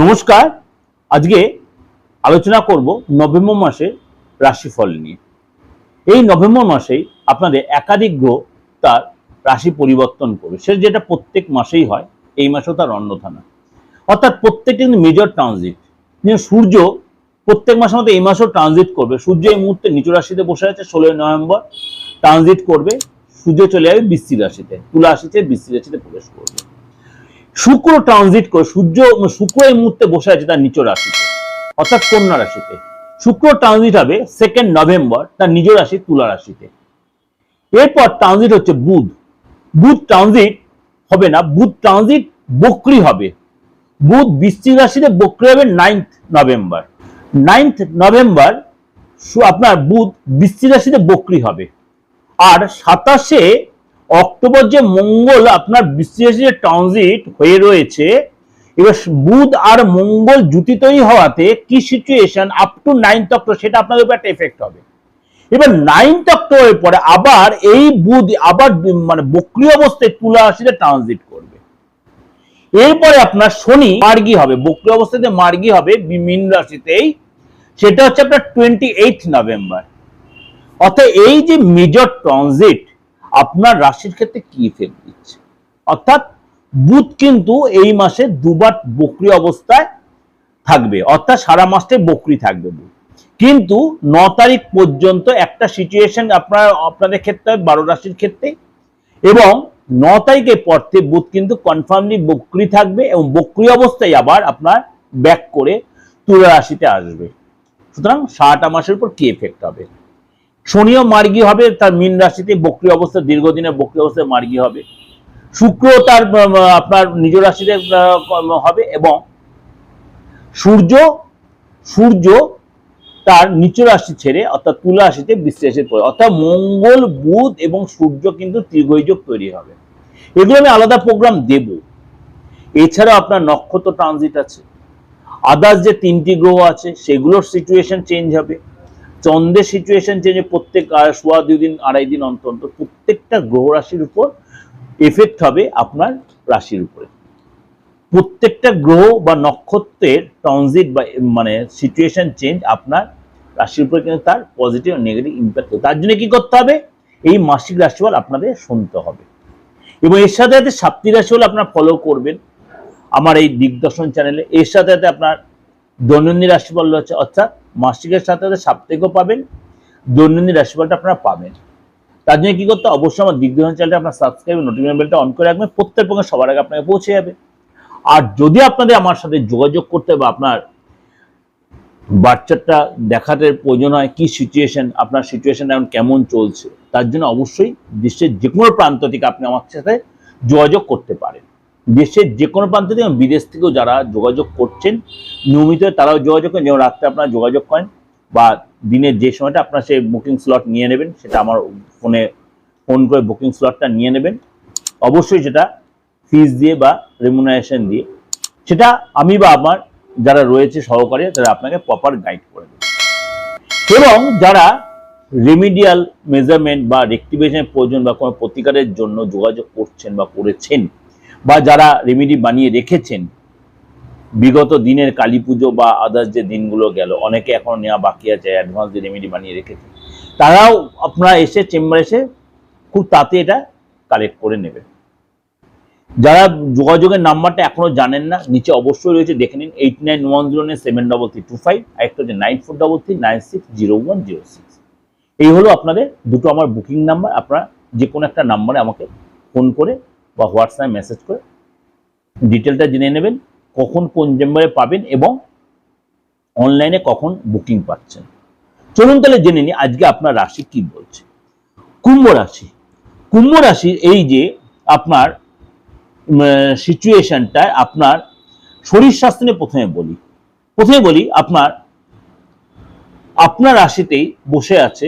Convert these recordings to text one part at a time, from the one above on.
নমস্কার। আজকে আলোচনা করব নভেম্বর মাসের রাশিফল নিয়ে। এই নভেম্বর মাসেই আপনাদের একাধিক গ্রহ তার রাশি পরিবর্তন করবে। সে যেটা প্রত্যেক মাসেই হয়, এই মাসেও তার অন্যথা না অর্থাৎ প্রত্যেকটা কিন্তু মেজর ট্রানজিট সূর্য প্রত্যেক মাসের মধ্যে এই মাসেও ট্রানজিট করবে। সূর্য এই মুহূর্তে নিচু রাশিতে বসে আছে, ষোলোই নভেম্বর ট্রানজিট করবে। সূর্য চলে যাবে বৃশ্চিক রাশিতে, তুলা রাশিতে, বৃশ্চিক রাশিতে প্রবেশ করবে। শুক্র ট্রানজিট করে, সূর্য শুক্র এই মুহূর্তে বসে আছে তার নিচ রাশিতে, অর্থাৎ কন্যা রাশিতে। শুক্র ট্রানজিট হবে সেকেন্ড নভেম্বর তার নিজ রাশি তুলা রাশিতে। এরপর ট্রানজিট হচ্ছে বুধ। বুধ ট্রানজিট হবে না, বুধ ট্রানজিট বক্রি হবে। বুধ বৃশ্চিক রাশিতে বক্রি হবে নাইন্থ নভেম্বর নাইন্থ নভেম্বর আপনার বুধ বৃশ্চিক রাশিতে বক্রি হবে। আর সাতাশে অক্টোবর যে মঙ্গল আপনার বিশ্লেষে ট্রানজিট হয়ে রয়েছে, এবার বুধ আর মঙ্গল জুতি হওয়াতে কি situation up to ninth October সেটা আপনাদের উপর একটা এফেক্ট হবে। এবার নাইনথ অক্টোবরের পরে আবার এই বুধ আবার মানে বক্রি অবস্থায় তুলা রাশিতে ট্রানজিট করবে। এরপরে আপনার শনি মার্গী হবে, বক্রি অবস্থাতে মার্গী হবে মীন রাশিতেই। সেটা হচ্ছে আপনার টোয়েন্টি এইট নভেম্বর অর্থাৎ এই যে মেজর ট্রানজিট আপনার রাশির ক্ষেত্রে কি ইফেক্ট দিচ্ছে? অর্থাৎ বুধ কিন্তু এই মাসে দুবার বকরি অবস্থায় থাকবে, অর্থাৎ সারা মাসটাই বকরি থাকবে কিন্তু ন তারিখ পর্যন্ত একটা সিচুয়েশন আপনার, আপনাদের ক্ষেত্রে, বারো রাশির ক্ষেত্রে। এবং ন তারিখের পর থেকে বুধ কিন্তু কনফার্মলি বকরি থাকবে এবং বকরি অবস্থায় আবার আপনার ব্যাক করে তুলা রাশিতে আসবে। সুতরাং সারাটা মাসের উপর কি এফেক্ট হবে? শনিও মার্গী হবে, তার মীন রাশিতে বক্রি অবস্থা, দীর্ঘদিনের বক্রি অবস্থায় মার্গী হবে। শুক্র তার আপনার নিজ রাশিতে হবে এবং সূর্য সূর্য তার নিচ রাশি ছেড়ে, অর্থাৎ তুলা রাশিতে বিশ্লেষের পড়ে। অর্থাৎ মঙ্গল, বুধ এবং সূর্য কিন্তু ত্রিগৈযোগ তৈরি হবে। এগুলো আমি আলাদা প্রোগ্রাম দেব। এছাড়াও আপনার নক্ষত্র ট্রানজিট আছে। আদার্স যে তিনটি গ্রহ আছে, সেগুলোর সিচুয়েশন চেঞ্জ হবে। চন্দ্রের সিচুয়েশন চেঞ্জ প্রত্যেক সোয়া দুই দিন, আড়াই দিন অন্তর প্রত্যেকটা গ্রহ রাশির উপর এফেক্ট হবে আপনার রাশির উপরে। প্রত্যেকটা গ্রহ বা নক্ষত্রের ট্রানজিট বা মানে সিচুয়েশন চেঞ্জ আপনার রাশির উপরে কিন্তু তার পজিটিভ নেগেটিভ ইম্প্যাক্ট তার জন্য কি করতে হবে? এই মাসিক রাশিফল আপনাদের শুনতে হবে। এবং এর সাথে সাথে সাপ্তি রাশিফল আপনারা ফলো করবেন। আমার এই দিগদর্শন চ্যানেলে এর সাথে সাথে আপনার দৈনন্দিন রাশিফল রয়েছে, অর্থাৎ মাসিকের সাথে সাথে সাপ্তাহিকও পাবেন, দৈনন্দিন রাশিফলটা আপনারা পাবেন। তার জন্য কী করতে? অবশ্যই আমার দিগদর্শন চ্যানেলটা আপনার সাবস্ক্রাইব নোটিফিকেশন বেলটা অন করে রাখবেন, প্রত্যেক পক্ষে সবার আগে আপনাকে পৌঁছে যাবে। আর যদি আপনাদের আমার সাথে যোগাযোগ করতে বা আপনার বাচ্চাটা দেখাতে প্রয়োজন হয়, কী সিচুয়েশন আপনার সিচুয়েশন এখন কেমন চলছে, তার জন্য অবশ্যই দেশের যে কোনো প্রান্ত থেকে আপনি আমার সাথে যোগাযোগ করতে পারেন। দেশের যে কোনো প্রান্ত থেকে বিদেশ থেকেও যারা যোগাযোগ করছেন, নিয়মিত তারাও যোগাযোগ করেন। যেমন রাত্রে আপনারা যোগাযোগ করেন বা দিনের যে সময়টা আপনার সেই বুকিং স্লট নিয়ে নেবেন, সেটা আমার ফোনে ফোন করে বুকিং স্লটটা নিয়ে নেবেন। অবশ্যই সেটা ফিস দিয়ে বা রেমুনারেশন দিয়ে। সেটা আমি বা আমার যারা রয়েছে সহকারী, তারা আপনাকে প্রপার গাইড করে দেবে। এবং যারা রেমিডিয়াল মেজারমেন্ট বা রেক্টিভেশনের প্রয়োজন বা কোনো প্রতিকারের জন্য যোগাযোগ করছেন বা করেছেন বা যারা রেমিডি বানিয়ে রেখেছেন, বিগত দিনের কালী পুজো বা আদার্স যে দিনগুলো গেল, অনেকে এখন নেওয়া বাকি আছে অ্যাডভান্স যে রেমিডি বানিয়ে রেখেছে তারাও আপনারা এসে চেম্বার এসে খুব তাতে এটা কালেক্ট করে নেবেন। যারা যোগাযোগের নাম্বারটা এখনও জানেন না, নিচে অবশ্যই রয়েছে, দেখে নিন eight nine one zero nine seven double three two five একটা হচ্ছে nine four double three nine six zero one zero six এই হলো আপনাদের, দুটো আমার বুকিং নাম্বার আপনারা যে কোনো একটা নাম্বারে আমাকে ফোন করে বা হোয়াটসঅ্যাপে মেসেজ করে ডিটেলটা জেনে নেবেন, কখন কোন চেম্বারে পাবেন এবং অনলাইনে কখন বুকিং পাচ্ছেন। চলুন তাহলে জেনে নিই, আজকে আপনার রাশি কি বলছে। কুম্ভ রাশি। কুম্ভ রাশির এই যে আপনার সিচুয়েশনটা আপনার শরীর স্বাস্থ্য নিয়ে প্রথমে বলি। প্রথমে বলি, আপনার আপনার রাশিতেই বসে আছে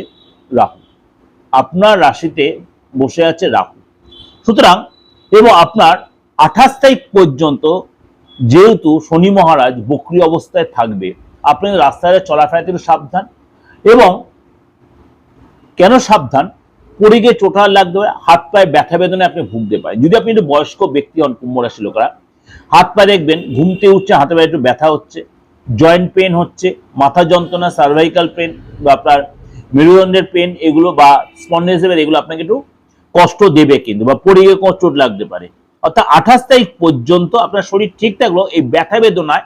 রাহু। আপনার রাশিতে বসে আছে রাহু। সুতরাং এবং আপনার আঠাশ তারিখ পর্যন্ত যেহেতু শনি মহারাজ বক্রি অবস্থায় থাকবে, আপনি রাস্তায় চলাফেরা থেকে সাবধান এবং কেন সাবধান? পড়ে গিয়ে চোটা লাগতে পারে হাত পায়ে ব্যথা বেদনায় আপনি ভুগতে পারেন। যদি আপনি একটু বয়স্ক ব্যক্তি হন কুম্ভ রাশি লোকেরা, হাত পায়ে দেখবেন ঘুমতে উঠছে, হাতে পায়ে একটু ব্যথা হচ্ছে, জয়েন্ট পেন হচ্ছে, মাথা যন্ত্রণা সার্ভাইকাল পেন বা আপনার মেরুদণ্ডের পেন এগুলো বা স্পন্ডেসের এগুলো আপনাকে একটু কষ্ট দেবে কিন্তু বা পড়ে গিয়ে কোনো চোট লাগতে পারে। অর্থাৎ আঠাশ তারিখ পর্যন্ত আপনার শরীর ঠিক থাকলেও এই ব্যথা বেদনায়,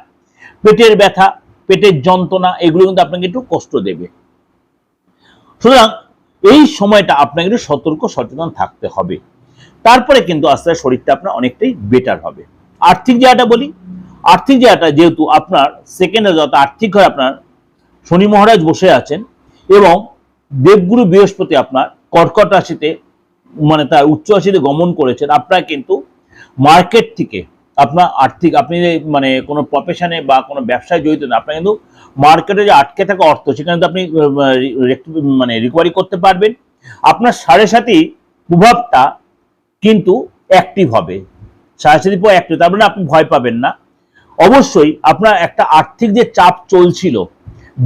পেটের ব্যথা, পেটের যন্ত্রণা, এগুলো কিন্তু আপনাকে একটু কষ্ট দেবে। সুতরাং এই সময়টা আপনাকে একটু সতর্ক, সচেতন থাকতে হবে। তারপরে কিন্তু আস্তে আস্তে শরীরটা আপনার অনেকটাই বেটার হবে। আর্থিক জায়গাটা বলি। আর্থিক জায়গাটা যেহেতু আপনার সেকেন্ড যত আর্থিক হয় আপনার, শনি মহারাজ বসে আছেন এবং দেবগুরু বৃহস্পতি আপনার কর্কট রাশিতে মানে তার উচ্চ রাশিতে গমন করেছেন, আপনার কিন্তু মার্কেট থেকে আপনার আর্থিক, আপনি মানে কোনো প্রফেশনে বা কোনো ব্যবসায় জড়িত না, আপনার কিন্তু মার্কেটে যে আটকে থাকা অর্থ, সেখানে তো আপনি মানে রিকভারি করতে পারবেন। আপনার সাড়ে সাথী প্রভাবটা কিন্তু অ্যাক্টিভ হবে। সাড়ে সাথী প্রভাব অ্যাক্টিভ তার মানে আপনি ভয় পাবেন না। অবশ্যই আপনার একটা আর্থিক যে চাপ চলছিল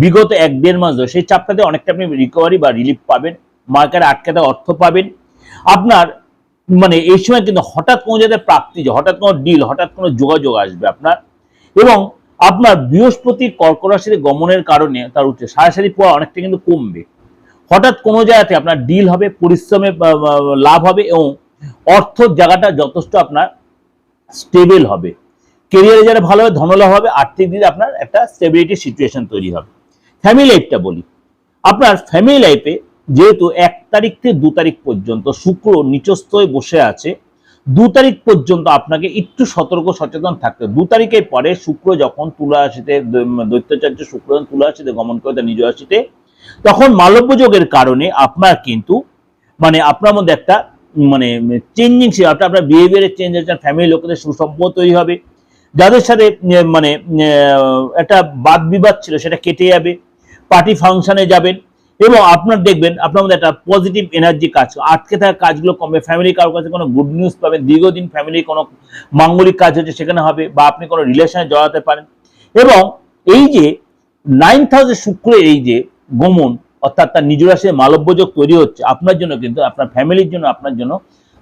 বিগত এক দেড় মাস ধরে, সেই চাপটাতে অনেকটা আপনি রিকভারি বা রিলিফ পাবেন মার্কেটে আটকে থাকা অর্থ পাবেন। আপনার মানে এই সময় কিন্তু হঠাৎ কোনো জায়গায় প্রাপ্তি, হঠাৎ কোনো ডিল হঠাৎ কোনো যোগাযোগ আসবে আপনার। এবং আপনার বৃহস্পতি কর্কট রাশিতে গমনের কারণে তার উঠছে সারাসারি পাওয়া অনেকটা কিন্তু কমবে। হঠাৎ কোনো জায়গাতে আপনার ডিল হবে, পরিশ্রমে লাভ হবে এবং অর্থর জায়গাটা যথেষ্ট আপনার স্টেবল হবে। কেরিয়ারে যারা ভালো হবে, ধনলাভ হবে, আর্থিক দিকে আপনার একটা স্টেবিলিটি সিচুয়েশন তৈরি হবে। ফ্যামিলি লাইফটা বলি। আপনার ফ্যামিলি লাইফে যেহেতু এক তারিখ থেকে দু তারিখ পর্যন্ত শুক্র নিচস্থ বসে আছে। দু তারিখ পর্যন্ত আপনাকে একটু সতর্ক, সচেতন থাকতে। দু তারিখের পরে শুক্র যখন তুলা রাশিতে দৈত্যাচার্য শুক্র যখন তুলা রাশিতে গমন করে তার নিজ রাশিতে, তখন মালব্য যোগের কারণে আপনার কিন্তু মানে আপনার মধ্যে একটা মানে চেঞ্জিং আপনার আপনার বিহেভিয়ারের চেঞ্জ হচ্ছে ফ্যামিলির লোকেদের সুসম্পর্ক তৈরি হবে। যাদের সাথে মানে একটা বাদ বিবাদ ছিল, সেটা কেটে যাবে। পার্টি ফাংশনে যাবেন। এবং আপনার দেখবেন আপনার মধ্যে একটা পজিটিভ এনার্জি কাজ আটকে থাকা কাজগুলো কমবে। ফ্যামিলি কারোর কাছে কোনো গুড নিউজ পাবেন, দীর্ঘদিন ফ্যামিলির কোনো মাঙ্গলিক কাজ হচ্ছে সেখানে হবে বা আপনি কোনো রিলেশনে জড়াতে পারেন। এবং এই যে নাইন্থ হাউসে শুক্রের এই যে গমন, অর্থাৎ তার নিজ রাশির মালব্যযোগ তৈরি হচ্ছে, আপনার জন্য কিন্তু, আপনার ফ্যামিলির জন্য, আপনার জন্য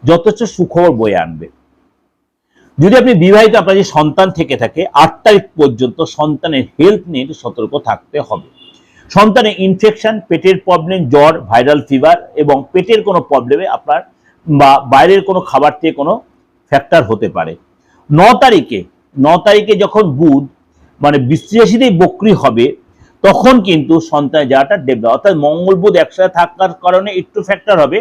যথেষ্ট সুখবর বয়ে আনবে। যদি আপনি বিবাহিত, আপনার যে সন্তান থেকে থাকে, আট তারিখ পর্যন্ত সন্তানের হেলথ নিয়ে একটু সতর্ক থাকতে হবে। সন্তানের ইনফেকশন পেটের প্রবলেম জ্বর ভাইরাল ফিভার এবং পেটের কোনো প্রবলেমে আপনার বা বাইরের কোনো খাবার থেকে কোনো ফ্যাক্টর হতে পারে। ন তারিখে ন তারিখে যখন বুধ মানে বিশ্লেষিতেই বক্রি হবে, তখন কিন্তু সন্তানের যাওয়াটা ডেভেলপ অর্থাৎ মঙ্গল বুধ একসাথে থাকার কারণে একটু ফ্যাক্টর হবে।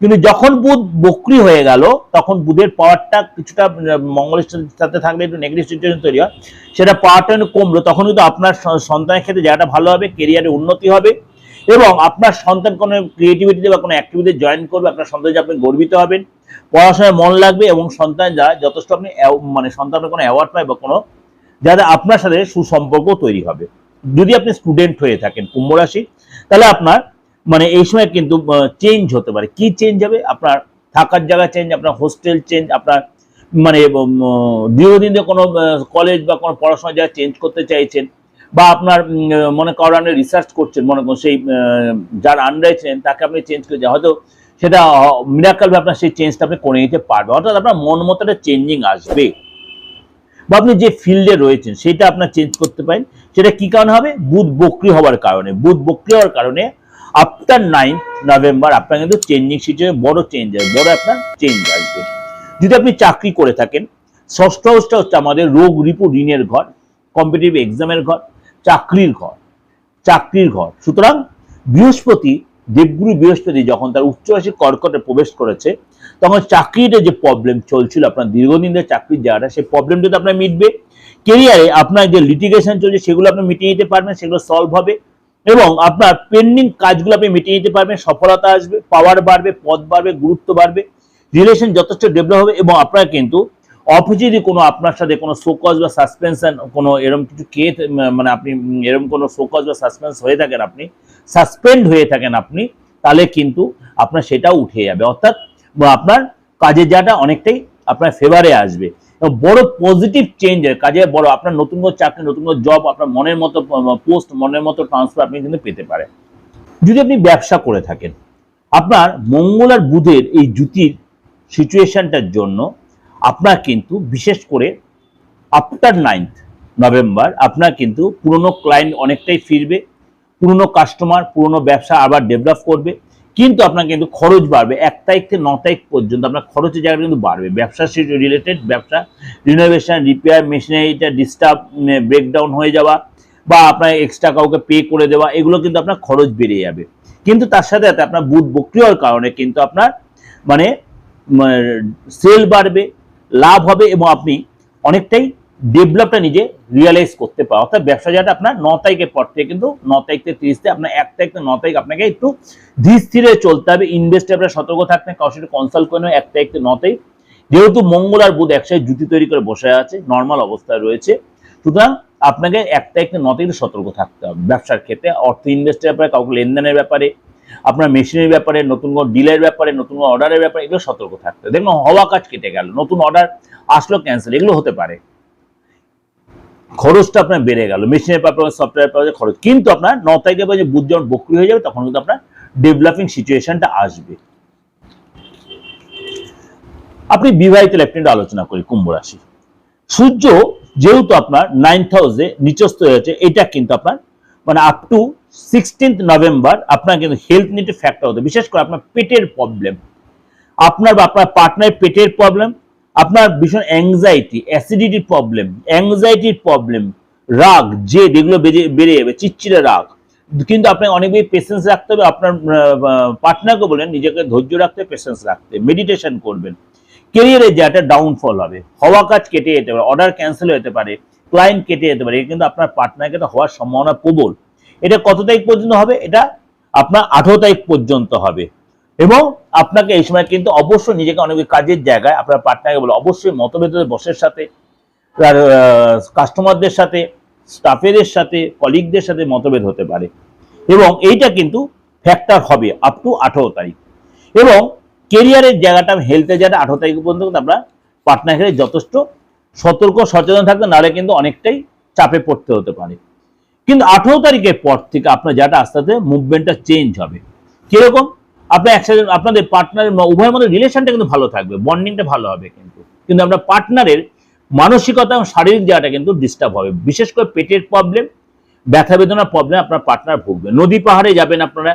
কিন্তু যখন বুধ বক্রি হয়ে গেল, তখন বুধের পাওয়ারটা কিছুটা মঙ্গলের সাথে- থাকলে একটু নেগেটিভ সিচুয়েশন তৈরি হয়। সেটা পাওয়ারটা একটু কমলো, তখন কিন্তু আপনার সন্তানের ক্ষেত্রে জায়গাটা ভালো হবে কেরিয়ারে উন্নতি হবে এবং আপনার সন্তান কোনো ক্রিয়েটিভিটিতে বা কোনো অ্যাক্টিভিটিতে জয়েন করবে, আপনার সন্তান আপনি গর্বিত হবেন। পড়াশোনায় মন লাগবে এবং সন্তান যা, যথেষ্ট আপনি মানে সন্তানের কোনো অ্যাওয়ার্ড পায় বা কোনো, যাতে আপনার সাথে সুসম্পর্ক তৈরি হবে। যদি আপনি স্টুডেন্ট হয়ে থাকেন কুম্ভ রাশি, তাহলে আপনার মানে এই সময় কিন্তু চেঞ্জ হতে পারে। কি চেঞ্জ হবে? আপনার থাকার জায়গা চেঞ্জ আপনার হোস্টেল চেঞ্জ আপনার মানে দীর্ঘদিন কোনো কলেজ বা কোনো পড়াশোনার জায়গা চেঞ্জ করতে চাইছেন বা আপনার মনে করেন রিসার্চ করছেন, মনে করুন সেই যার আন্ডারে ছিলেন, তাকে আপনি চেঞ্জ করে হয়তো সেটা মিরাকাল আপনার সেই চেঞ্জটা আপনি করে নিতে পারবেন। অর্থাৎ আপনার মন মতো একটা চেঞ্জিং আসবে। বা আপনি যে ফিল্ডে রয়েছেন, সেটা আপনার চেঞ্জ করতে পারেন। সেটা কি কারণে হবে? বুধ বক্রি হওয়ার কারণে। বুধ বক্রি হওয়ার কারণে আফটার নাইন নভেম্বর আপনার কিন্তু চেঞ্জিং সিচুয়েশন বড় চেঞ্জ আসবে, বড় আপনার চেঞ্জ আসবে। যদি আপনি চাকরি করে থাকেন, ষষ্ঠ হাউসটা হচ্ছে আমাদের রোগ রিপু ঋণের ঘর কম্পিটিটিভ এক্সামের ঘর, চাকরির ঘর চাকরির ঘর। সুতরাং বৃহস্পতি, দেবগুরু বৃহস্পতি যখন তার উচ্চরাশি কর্কটে প্রবেশ করেছে, তখন চাকরিতে যে প্রবলেম চলছিল, আপনার দীর্ঘদিন ধরে চাকরির জায়গাটা সেই প্রবলেমটা তো আপনার মিটবে। কেরিয়ারে আপনার যে লিটিগেশন চলছে, সেগুলো আপনি মিটিয়ে নিতে পারবেন, সেগুলো সলভ হবে। এবং আপনার পেন্ডিং কাজগুলো আপনি মিটিয়ে নিতে পারবেন সফলতা আসবে পাওয়ার বাড়বে পদ বাড়বে গুরুত্ব বাড়বে রিলেশন যথেষ্ট ডেভেলপ হবে এবং আপনার কিন্তু অফিসে যদি কোনো আপনার সাথে কোনো শোকজ বা সাসপেনশন কোনো এরকম কিছু কে মানে আপনি উম, এরকম কোনো শোকজ বা সাসপেন্স হয়ে থাকেন আপনি সাসপেন্ড হয়ে থাকেন আপনি তাহলে কিন্তু আপনার সেটাও উঠে যাবে। অর্থাৎ আপনার কাজের জায়গাটা অনেকটাই আপনার ফেভারে আসবে। বড় পজিটিভ চেঞ্জ কাজে বড় আপনার নতুন কোনো চাকরি, নতুন কোনো জব আপনার মনের মতো পোস্ট মনের মতো ট্রান্সফার আপনি কিন্তু পেতে পারেন। যদি আপনি ব্যবসা করে থাকেন, আপনার মঙ্গল আর বুধের এই জুতির সিচুয়েশনটার জন্য আপনার কিন্তু বিশেষ করে আফটার নাইন্থ নভেম্বর আপনার কিন্তু পুরনো ক্লায়েন্ট অনেকটাই ফিরবে, পুরনো কাস্টমার পুরনো ব্যবসা আবার ডেভেলপ করবে। কিন্তু আপনার কিন্তু খরচ বাড়বে। এক তারিখ থেকে ন তারিখ পর্যন্ত আপনার খরচের জায়গাটা কিন্তু বাড়বে। ব্যবসা রিলেটেড ব্যবসা রিনোভেশন রিপেয়ার মেশিনারিটা ডিস্টার্ব ব্রেকডাউন হয়ে যাওয়া বা আপনার এক্সট্রা কাউকে পে করে দেওয়া, এগুলো কিন্তু আপনার খরচ বেড়ে যাবে। কিন্তু তার সাথে সাথে আপনার বুধ বক্রি হওয়ার কারণে কিন্তু আপনার মানে সেল বাড়বে, লাভ হবে এবং আপনি অনেকটাই ডেভেলপটা নিজে রিয়েলাইজ করতে পারে। অর্থাৎ ব্যবসা যেটা আপনার ন তারিখের পর থেকে কিন্তু ন তারিখ থেকে তিরিশ আপনার এক তারিখ থেকে ন তারিখ আপনাকে একটু ধীর স্থিরে চলতে হবে। ইনভেস্টে আপনার সতর্ক থাকতে কারোর সাথে কনসাল্ট করে নেবেন, এক তারিখ থেকে ন তারিখ। যেহেতু মঙ্গল আর বুধ একসাথে জুতি তৈরি করে বসে আছে নর্মাল অবস্থায় রয়েছে। সুতরাং আপনাকে এক তারিখ থেকে ন তারিখে সতর্ক থাকতে হবে ব্যবসার ক্ষেত্রে। অর্থ ইনভেস্টের ব্যাপারে, কাউকে লেনদেনের ব্যাপারে, আপনার মেশিনের ব্যাপারে, নতুন কোনো ডিলের ব্যাপারে, নতুন কোনো অর্ডারের ব্যাপারে, এগুলো সতর্ক থাকতে হবে। দেখুন, হওয়া কাজ কেটে গেল, নতুন অর্ডার আসলো ক্যান্সেল এগুলো হতে পারে। খরচটা আপনার বেড়ে গেল। মেশিনের ব্যাপারে সফটওয়্যার ব্যাপারে খরচ। কিন্তু আপনার ন তারিখে পরে যে বুধ যখন বক্রি হয়ে যাবে, তখন কিন্তু আপনার ডেভেলপিং সিচুয়েশনটা আসবে। আপনি বিবাহিত লেফটেন্ট আলোচনা করি, কুম্ভ রাশি। সূর্য যেহেতু আপনার নাইন্থ হাউসে নিচস্থ হয়েছে এটা কিন্তু আপনার মানে আপ টু সিক্সটিন্থ নভেম্বর আপনার কিন্তু হেলথ নিয়ে ফ্যাক্টর হতে বিশেষ করে আপনার পেটের প্রবলেম আপনার বা আপনার পার্টনার পেটের প্রবলেম আপনার ভীষণ অ্যাংজাইটি অ্যাসিডিটির প্রবলেম অ্যাংজাইটির প্রবলেম রাগ, জেদ, এগুলো বেড়ে যাবে চিচ্চিরে রাগ। কিন্তু আপনাকে অনেক বেশি পেশেন্স রাখতে হবে, আপনার পার্টনারকে বলেন, নিজেকে ধৈর্য রাখতে পেশেন্স রাখতে মেডিটেশন করবেন। কেরিয়ারে যে একটা ডাউনফল হবে, হওয়া কাজ কেটে যেতে পারে অর্ডার ক্যান্সেল হতে পারে ক্লায়েন্ট কেটে যেতে পারে কিন্তু আপনার পার্টনারকে তো হওয়ার সম্ভাবনা প্রবল। এটা কত তারিখ পর্যন্ত হবে? এটা আপনার আঠারো তারিখ পর্যন্ত হবে। এবং আপনাকে এই সময় কিন্তু অবশ্যই নিজেকে অনেক কাজের জায়গায় আপনার পার্টনারকে বলে অবশ্যই মতভেদের বসের সাথে, তার কাস্টমারদের সাথে স্টাফেদের সাথে কলিগদের সাথে মতভেদ হতে পারে। এবং এইটা কিন্তু ফ্যাক্টর হবে আপ টু আঠারো তারিখ। এবং কেরিয়ারের জায়গাটা হেলথের জায়গাটা আঠারো তারিখ পর্যন্ত কিন্তু আমরা পার্টনার যথেষ্ট সতর্ক, সচেতন থাকতে নাহলে কিন্তু অনেকটাই চাপে পড়তে হতে পারে। কিন্তু আঠারো তারিখের পর থেকে আপনার যাটা আস্তে আস্তে মুভমেন্টটা চেঞ্জ হবে। কীরকম? আপনার একসাথে আপনাদের পার্টনারের উভয়ের মধ্যে রিলেশনটা কিন্তু ভালো থাকবে বন্ডিংটা ভালো হবে কিন্তু। কিন্তু আপনার পার্টনারের মানসিকতা এবং শারীরিক জায়গাটা কিন্তু ডিস্টার্ব হবে। বিশেষ করে পেটের প্রবলেম ব্যথা বেদনার প্রবলেম আপনার পার্টনার ভুগবে। নদী পাহাড়ে যাবেন আপনারা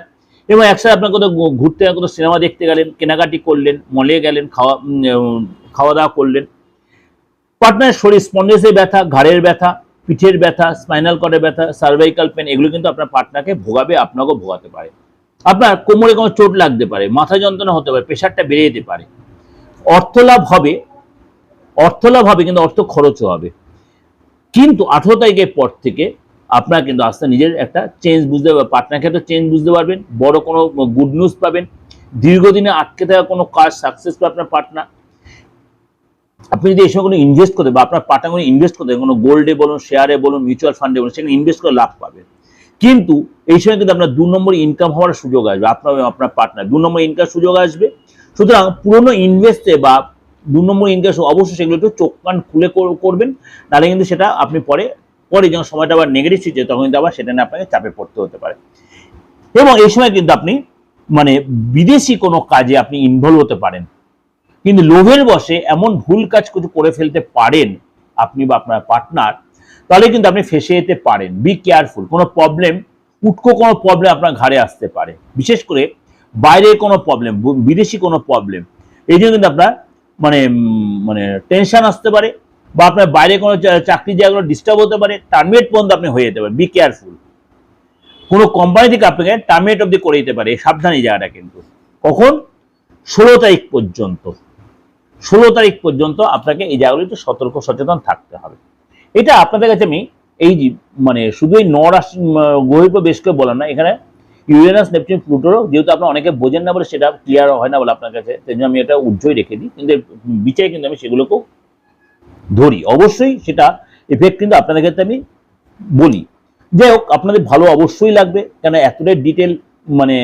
এবং একসাথে আপনার কোথাও ঘুরতে কোথাও সিনেমা দেখতে গেলেন, কেনাকাটি করলেন মলে গেলেন, খাওয়া খাওয়া দাওয়া করলেন। পার্টনারের শরীর স্পন্ডেসে ব্যথা, ঘাড়ের ব্যথা, পিঠের ব্যথা স্পাইনাল কর্ডের ব্যথা সার্ভাইকাল পেন এগুলো কিন্তু আপনার পার্টনারকে ভোগাবে, আপনাকেও ভোগাতে পারে। আপনার কোমরে কোনো চোট লাগতে পারে, মাথা যন্ত্রণা হতে পারে, প্রেশারটা বেড়ে যেতে পারে। অর্থলাভ হবে অর্থলাভ হবে কিন্তু অর্থ খরচও হবে। কিন্তু আঠেরো তারিখের পর থেকে আপনার কিন্তু আস্তে নিজের একটা চেঞ্জ বুঝতে পারবেন পার্টনার ক্ষেত্রে চেঞ্জ বুঝতে পারবেন, বড় কোনো গুড নিউজ পাবেন, দীর্ঘদিনে আটকে থাকা কোনো কাজ সাকসেস পাবে আপনার পার্টনার আপনি যদি সময় কোনো ইনভেস্ট করতে বা আপনার পার্টনার কোনো ইনভেস্ট করতে কোনো গোল্ডে বলুন শেয়ারে বলুন মিউচুয়াল ফান্ডে বলুন, সেখানে ইনভেস্ট করে লাভ পাবেন। কিন্তু এই সময় কিন্তু আপনার দু নম্বর ইনকাম হওয়ার সুযোগ আসবে, আপনার আপনার পার্টনার দু নম্বর ইনকাম সুযোগ আসবে। সুতরাং পুরনো ইনভেস্টে বা দু নম্বর ইনকাম অবশ্যই সেগুলো একটু চোখ কান খুলে করবেন, নাহলে কিন্তু সেটা আপনি পরে পরে যখন সময়টা আবার নেগেটিভ সিচে তখন কিন্তু আবার সেটা নিয়ে আপনাকে চাপে পড়তে হতে পারে। এবং এই সময় কিন্তু আপনি মানে বিদেশি কোনো কাজে আপনি ইনভলভ হতে পারেন। কিন্তু লোভের বসে এমন ভুল কাজ কিছু করে ফেলতে পারেন, আপনি বা আপনার পার্টনার তাহলে কিন্তু আপনি ফেসে যেতে পারেন। বি কেয়ারফুল কোনো প্রবলেম উটকো কোনো প্রবলেম আপনার ঘাড়ে আসতে পারে। বিশেষ করে বাইরে কোনো প্রবলেম বিদেশি কোনো প্রবলেম এই জন্য কিন্তু আপনার মানে মানে টেনশন আসতে পারে বা আপনার বাইরে কোনো চা- চাকরির জায়গাগুলো ডিস্টার্ব হতে পারে টার্মিনেট পর্যন্ত আপনি হয়ে যেতে পারেন। বি কেয়ারফুল কোনো কোম্পানি থেকে আপনাকে টার্মিনেট অব্দি করে দিতে পারে। সাবধান জায়গাটা কিন্তু। কখন? ষোলো তারিখ পর্যন্ত। ষোলো তারিখ পর্যন্ত আপনাকে এই জায়গাগুলো একটু সতর্ক, সচেতন থাকতে হবে। এটা আপনাদের কাছে আমি এই মানে শুধু এই নরাশি বেশ করে বললাম না। এখানে ইউরেনাস নেপচুন প্লুটোরও যেহেতু আপনারা অনেকে বোঝেন না বলে সেটা ক্লিয়ার হয় না বলে আপনার কাছে, সেই জন্য আমি এটা উজ্জ্বল রেখে দিই। কিন্তু বিচারে কিন্তু আমি সেগুলোকেও ধরি। অবশ্যই সেটা এফেক্ট কিন্তু আপনাদের ক্ষেত্রে আমি বলি। যাই হোক, আপনাদের ভালো অবশ্যই লাগবে কেন এতটাই ডিটেল মানে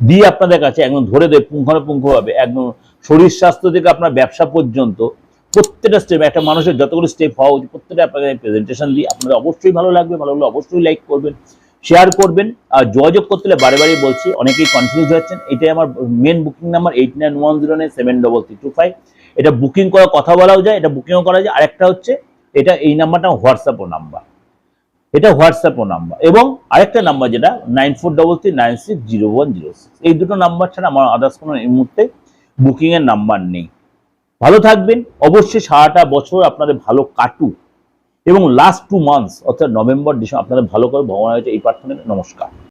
দিয়ে আপনাদের কাছে একদম ধরে দেয় পুঙ্খানুপুঙ্খভাবে, একদম শরীর স্বাস্থ্য থেকে আপনার ব্যবসা পর্যন্ত প্রত্যেকটা স্টেপ একটা মানুষের যতগুলো স্টেপ হওয়া উচিত, প্রত্যেকটা আপনাদের প্রেজেন্টেশন দিই। আপনাদের অবশ্যই ভালো লাগবে, ভালো লাগলে অবশ্যই লাইক করবেন শেয়ার করবেন। আর যোগাযোগ করতে হলে বারে বারে বলছি, অনেকেই কনফিউজ হচ্ছেন এটাই আমার main booking number eight nine one zero nine seven double three two five এটা বুকিং করা, কথা বলাও যায়, এটা বুকিংও করা যায়। আরেকটা হচ্ছে, এটা এই নাম্বারটা হোয়াটসঅ্যাপও নাম্বার এটা হোয়াটসঅ্যাপও নাম্বার এবং আরেকটা নাম্বার যেটা nine four double three nine six zero one zero six এই দুটো নাম্বার ছাড়া আমার আদার্স কোনো এই মুহূর্তে বুকিংয়ের নাম্বার নেই। ভালো থাকবেন। অবশ্যই সারাটা বছর আপনাদের ভালো কাটুক এবং লাস্ট টু মান্থস অর্থাৎ নভেম্বর, ডিসেম্বর, আপনাদের ভালো করে ভগবানের হয়েছে এই প্রার্থনা, নমস্কার।